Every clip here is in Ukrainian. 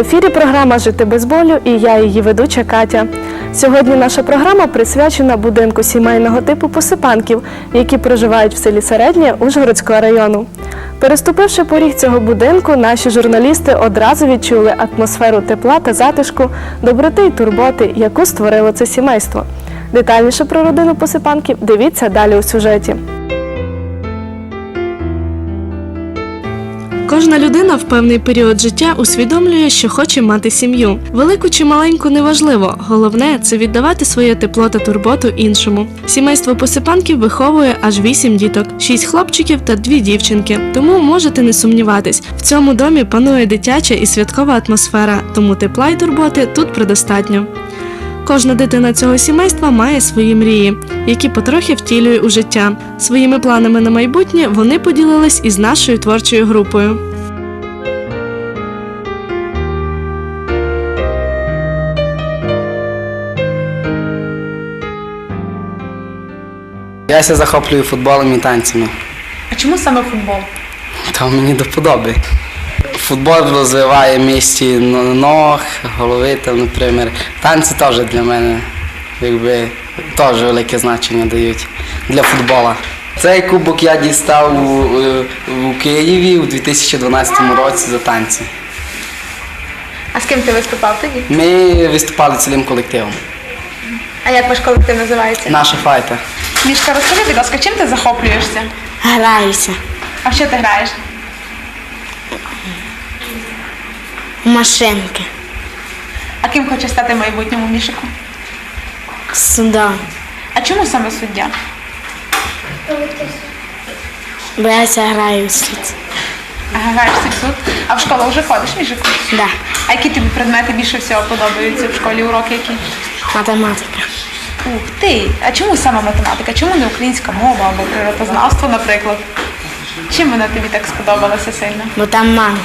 Ефірі програма Жити без болю і я її ведуча Катя. Сьогодні наша програма присвячена будинку сімейного типу посипанків, які проживають в селі Середнє Ужгородського району. Переступивши поріг цього будинку, наші журналісти одразу відчули атмосферу тепла та затишку, доброти і турботи, яку створило це сімейство. Детальніше про родину посипанків дивіться далі у сюжеті. Кожна людина в певний період життя усвідомлює, що хоче мати сім'ю. Велику чи маленьку неважливо. Головне це віддавати своє тепло та турботу іншому. Сімейство посипанків виховує аж вісім діток, шість хлопчиків та дві дівчинки. Тому можете не сумніватись, в цьому домі панує дитяча і святкова атмосфера, тому тепла й турботи тут предостатньо. Кожна дитина цього сімейства має свої мрії, які потрохи втілює у життя. Своїми планами на майбутнє вони поділились із нашою творчою групою. Я ся захоплюю футболом і танцями. А чому саме футбол? То мені до подоби. Футбол розвиває місці ног, голови, там, наприклад. Танці теж для мене якби, теж велике значення дають для футбола. Цей кубок я дістав у, е, у Києві у 2012 році за танці. А з ким ти виступав тоді? Ми виступали цілим колективом. А як ваш колектив називається? Наша файта. Мішка, розкажи, будь ласка, чим ти захоплюєшся? Граюся А в що ти граєш? в машинки. А ким хочеш стати в майбутньому мішику? Сюди. А чому саме суддя? Бо я ся граю в суд. А граєш в суд? А в школу вже ходиш, мішику? Да. А які тобі предмети більше всього подобаються в школі? Уроки які? Математика. Ух ти! А чому саме математика? Чому не українська мова або природознавство, наприклад? Чим вона тобі так сподобалася сильно? Бо там мама.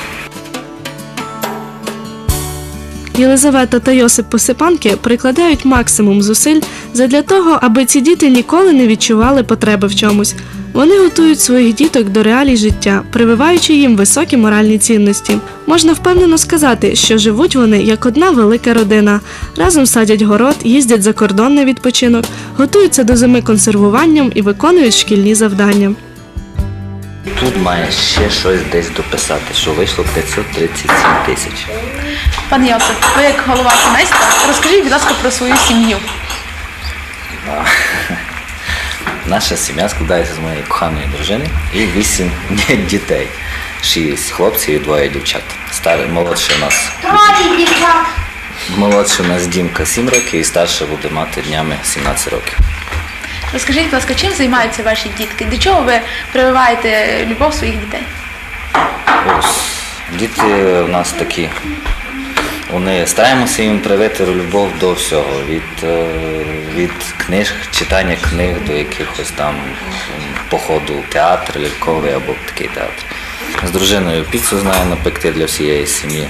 Єлизавета та Йосип Посипанки прикладають максимум зусиль задля того, аби ці діти ніколи не відчували потреби в чомусь. Вони готують своїх діток до реалій життя, прививаючи їм високі моральні цінності. Можна впевнено сказати, що живуть вони як одна велика родина. Разом садять город, їздять за кордон на відпочинок, готуються до зими консервуванням і виконують шкільні завдання. Тут має ще щось десь дописати, що вийшло 537 тисяч. Пане Йосип, ви як голова сімейства, розкажіть, будь ласка, про свою сім'ю. Наша сім'я складається з моєї коханої дружини і вісім дітей. Шість хлопців і двоє дівчат. Старий, молодший у нас. Молодший у нас Дімка 7 років і старша буде мати днями 17 років. Розкажіть, будь ласка, чим займаються ваші дітки? До чого ви прививаєте любов своїх дітей? Ось. Діти у нас такі. Вони стараємося їм привити любов до всього. Від, е, від книж, читання книг до якихось там походу в театр, ляльковий або такий театр. З дружиною піцу знаю напекти для всієї сім'ї.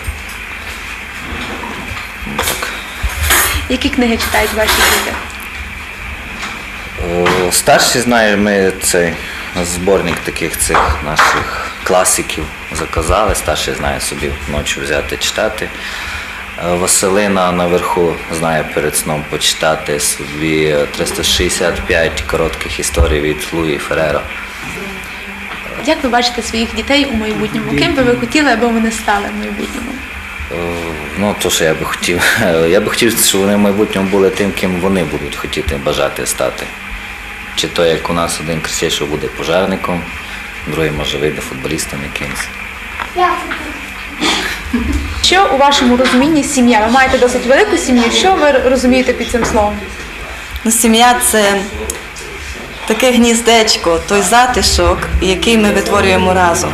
Які книги читають ваші діти? Е, Старші знає, ми цей зборник таких цих наших класиків заказали. Старший знає собі ночі взяти читати. Е, Василина наверху знає перед сном почитати собі 365 коротких історій від Луї Ферера. Як ви бачите своїх дітей у майбутньому? Ким би ви хотіли, аби вони стали в майбутньому? Е, Ну, то, що я би хотів. Я би хотів, щоб вони в майбутньому були тим, ким вони будуть хотіти бажати стати. Чи то, як у нас один кричить, що буде пожарником, другий може вийде футболістом якимось. Що у вашому розумінні сім'я? Ви маєте досить велику сім'ю. Що ви розумієте під цим словом? Ну, сім'я це таке гніздечко, той затишок, який ми витворюємо разом.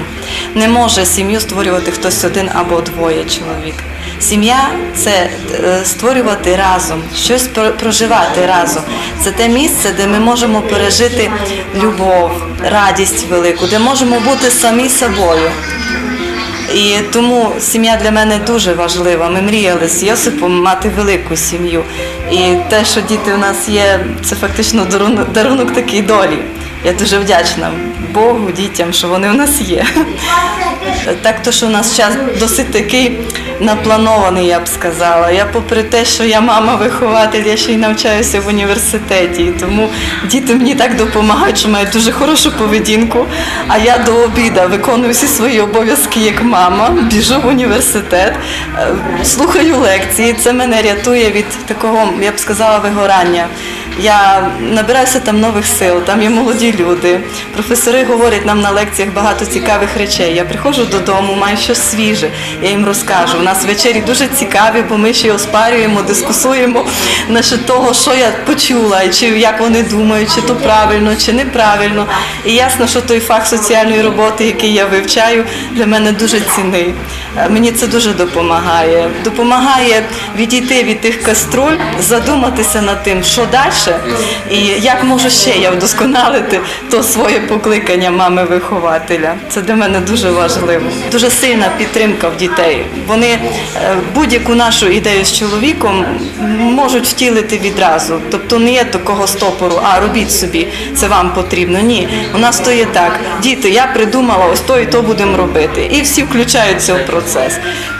Не може сім'ю створювати хтось один або двоє чоловік. Сім'я це е, створювати разом, щось про- проживати разом. Це те місце, де ми можемо пережити любов, радість велику, де можемо бути самі собою. І тому сім'я для мене дуже важлива. Ми мріяли з Йосипом мати велику сім'ю. І те, що діти у нас є, це фактично дарунок, дарунок долі. Я дуже вдячна Богу, дітям, що вони у нас є. Так то, що у нас час досить такий напланований, я б сказала. Я попри те, що я мама-вихователь, я ще й навчаюся в університеті. Тому діти мені так допомагають, що мають дуже хорошу поведінку. А я до обіду виконую всі свої обов'язки як мама, біжу в університет, е, слухаю лекції. Це мене рятує від такого, я б сказала, вигорання. Я набираюся там нових сил, там є молоді люди. Професори говорять нам на лекціях багато цікавих речей. Я приходжу додому, маю щось свіже, я їм розкажу. У нас вечері дуже цікаві, бо ми ще оспарюємо, дискусуємо насчет того, що я почула, чи як вони думають, чи то правильно, чи неправильно. І ясно, що той фах соціальної роботи, який я вивчаю, для мене дуже цінний. Е, Мені це дуже допомагає. Допомагає відійти від тих каструль, задуматися над тим, що далі, і як можу ще я вдосконалити то своє покликання мами-вихователя. Це для мене дуже важливо. Дуже сильна підтримка в дітей. Вони е, будь-яку нашу ідею з чоловіком можуть втілити відразу. Тобто не є такого стопору, а робіть собі, це вам потрібно. Ні, у нас то є так. Діти, я придумала, ось то і то будемо робити. І всі включаються в процес.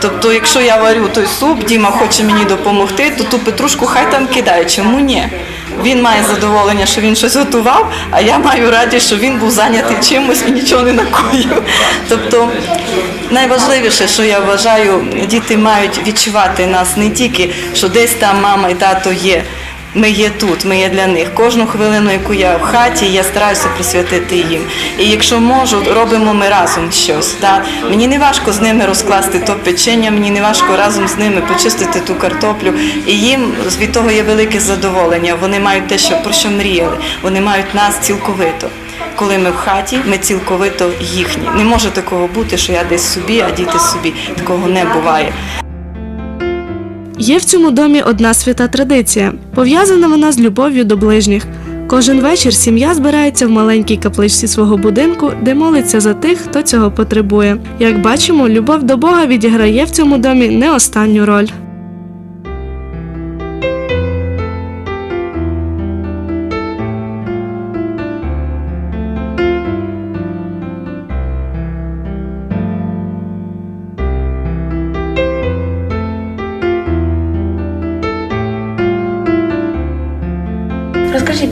Тобто, якщо я варю той суп, Діма хоче мені допомогти, то ту петрушку хай там кидає. Чому ні? Він має задоволення, що він щось готував, а я маю радість, що він був зайнятий чимось і нічого не накоїв. Тобто найважливіше, що я вважаю, діти мають відчувати нас не тільки, що десь там мама і тато є. Ми є тут, ми є для них. Кожну хвилину, яку я в хаті, я стараюся присвятити їм. І якщо можу, робимо ми разом щось. Да? Мені не важко з ними розкласти то печення, мені не важко разом з ними почистити ту картоплю. І їм від того є велике задоволення. Вони мають те, що про що мріяли. Вони мають нас цілковито. Коли ми в хаті, ми цілковито їхні. Не може такого бути, що я десь собі, а діти собі. Такого не буває. Є в цьому домі одна свята традиція. Пов'язана вона з любов'ю до ближніх. Кожен вечір сім'я збирається в маленькій капличці свого будинку, де молиться за тих, хто цього потребує. Як бачимо, любов до Бога відіграє в цьому домі не останню роль.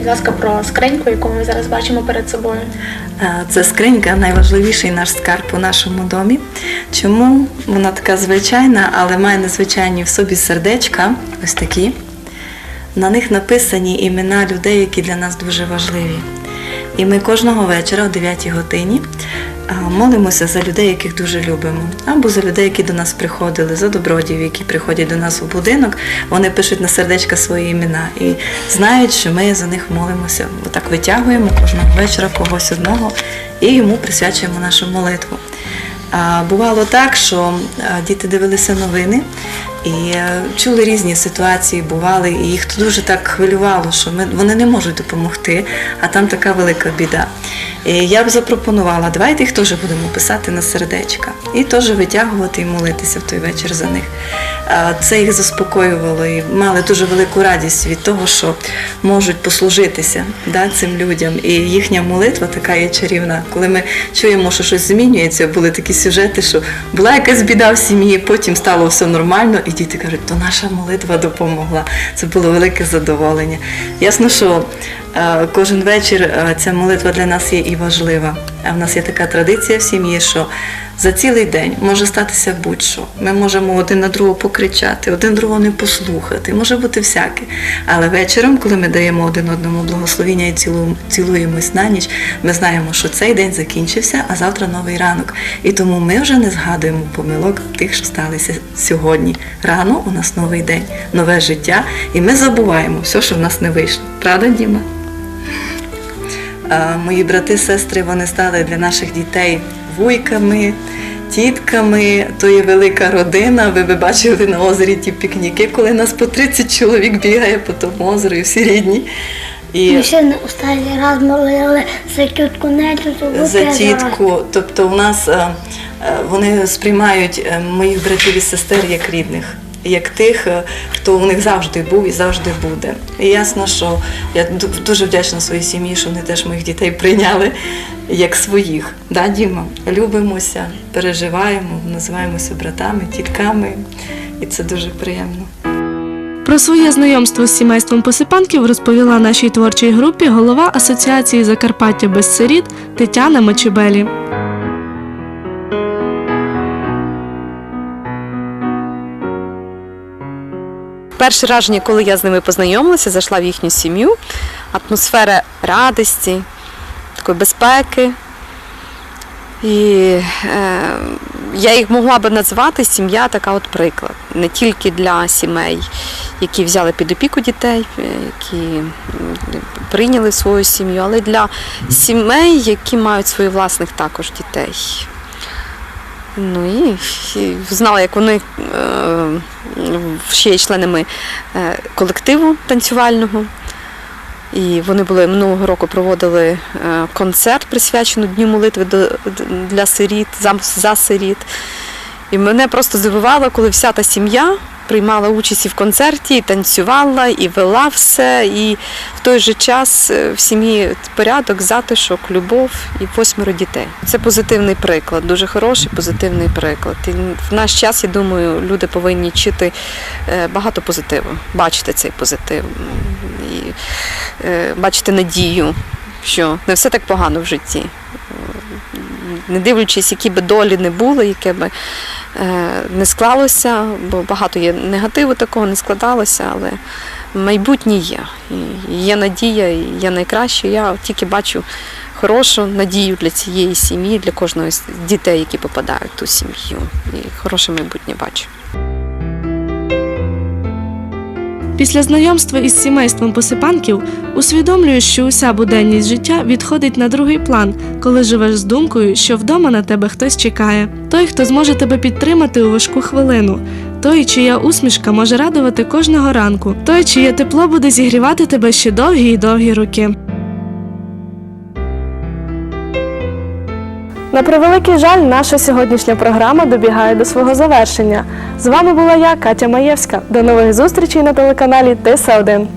Будь ласка, про скриньку, яку ми зараз бачимо перед собою. Це скринька найважливіший наш скарб у нашому домі. Чому вона така звичайна, але має незвичайні в собі сердечка, ось такі. На них написані імена людей, які для нас дуже важливі. І ми кожного вечора о 9 годині молимося за людей, яких дуже любимо, або за людей, які до нас приходили, за добродіїв, які приходять до нас у будинок. Вони пишуть на сердечка свої імена і знають, що ми за них молимося. Отак витягуємо кожного вечора когось одного і йому присвячуємо нашу молитву. Бувало так, що діти дивилися новини і чули різні ситуації, бували, і їх дуже так хвилювало, що ми, вони не можуть допомогти, а там така велика біда. І я б запропонувала, давайте їх теж будемо писати на сердечка і теж витягувати і молитися в той вечір за них. Це їх заспокоювало і мали дуже велику радість від того, що можуть послужитися да, цим людям. І їхня молитва така є чарівна. Коли ми чуємо, що щось змінюється, були такі сюжети, що була якась біда в сім'ї, потім стало все нормально, і діти кажуть, то наша молитва допомогла. Це було велике задоволення. Ясно, що кожен вечір е, ця молитва для нас є і важлива. А в нас є така традиція в сім'ї, що за цілий день може статися будь-що. Ми можемо один на другого покричати, один другого не послухати, може бути всяке. Але вечором, коли ми даємо один одному благословіння і цілу- цілуємось на ніч, ми знаємо, що цей день закінчився, а завтра новий ранок. І тому ми вже не згадуємо помилок тих, що сталися сьогодні. Рано у нас новий день, нове життя, і ми забуваємо все, що в нас не вийшло. Правда, Діма? Мої брати, сестри, вони стали для наших дітей вуйками, тітками. То є велика родина. Ви би бачили на озері ті пікніки, коли нас по 30 чоловік бігає по тому озеру, і всі рідні. І Ми ще не останній раз молили за тітку Нелю, то за тітку, тобто у нас е, е, вони сприймають е, моїх братів і сестер як рідних. Як тих, е, хто у них завжди був і завжди буде. І ясно, що я дуже вдячна своїй сім'ї, що вони теж моїх дітей прийняли як своїх. Да, Діма? Любимося, переживаємо, називаємося братами, тітками, і це дуже приємно. Про своє знайомство з сімейством посипанків розповіла нашій творчій групі голова Асоціації Закарпаття без сиріт Тетяна Мочебелі. Перше враження, коли я з ними познайомилася, зайшла в їхню сім'ю, атмосфера радості, такої безпеки. І е, я їх могла би назвати сім'я така от приклад. Не тільки для сімей, які взяли під опіку дітей, е, які прийняли свою сім'ю, але й для сімей, які мають своїх власних також дітей. Ну і, знала, як вони е, ще є членами е, колективу танцювального. І вони були минулого року проводили е, концерт, присвячений Дню молитви для сиріт, за сиріт. І мене просто здивувало, коли вся та сім'я приймала участь і в концерті, і танцювала, і вела все. І в той же час е, в сім'ї порядок, затишок, любов і восьмеро дітей. Це позитивний приклад, дуже хороший позитивний приклад. І в наш час, я думаю, люди повинні чити е, багато позитиву, бачити цей позитив і е, бачити надію, що не все так погано в житті. Не дивлячись, які би долі не були, яке би е, не склалося, бо багато є негативу такого, не складалося, але майбутнє є. І є надія, і є найкраще. Я тільки бачу хорошу надію для цієї сім'ї, для кожного з дітей, які попадають в ту сім'ю. І хороше майбутнє бачу. Після знайомства із сімейством посипанків усвідомлюєш, що уся буденність життя відходить на другий план, коли живеш з думкою, що вдома на тебе хтось чекає, той, хто зможе тебе підтримати у важку хвилину, той, чия усмішка може радувати кожного ранку, той, чиє тепло буде зігрівати тебе ще довгі й довгі роки. На превеликий жаль, наша сьогоднішня програма добігає до свого завершення. З вами була я, Катя Маєвська. До нових зустрічей на телеканалі ТС 1